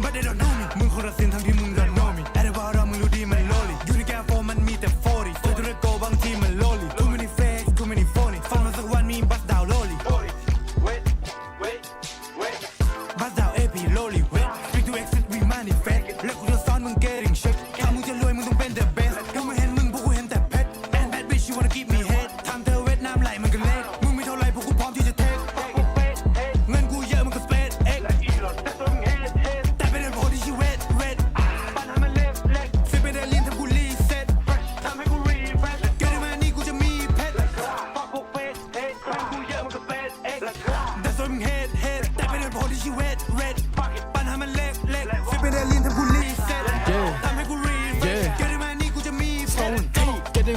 but they don't know me มึงคนละสิ่งทั้งที่มึงก็ know me แต่ว่าเรามึงรู้ดีมันโลลี่อยู่ในแกมโฟมันมีแต่โฟรี่ตัวธุรโกบางทีมันโลลี่ too many fakes too many phony ฟังแล้วสักวันมีบัสดาวโลลี่ wait wait wait บัสดาว AP โลลี่ wait speak to exit we manifest แล้วกูจะสอนมึง getting shit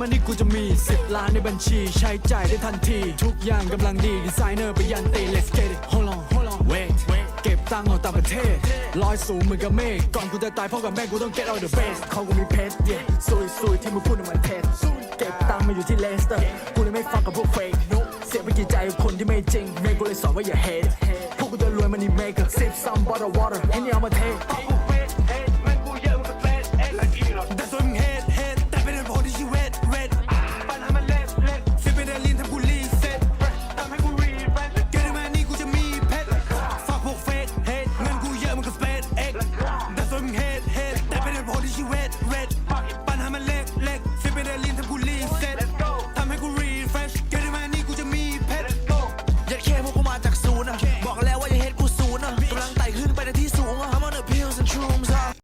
มันนี่กูจะมี10ล้านในบัญชี ใช้จ่ายได้ทันที ทุกอย่างกำลังดีดีไซเนอร์ไปยันตี let's get it hold on hold on wait เก็บตังค์ออกต่างประเทศลอยสูงเหมือนกับเมฆ ก่อนกูจะตายพ่อกับแม่กูต้อง get out the b e s t เขากูมีเพชรเย่ซุยซุยที่มึงพูดมันเท็จ เก็บตังค์มาอยู่ที่เลสเตอร์ กูเลยไม่ฟังกับพวกเฟกเสียไปกี่ใจกับคนที่ไม่จริงเมฆกูเลยสอนว่าอย่าเฮดพวกกูจะรวยมันนี่เมกเสิบซัมบอตเตอร์วอเตอร์ a ้เนี่ยเอามาเท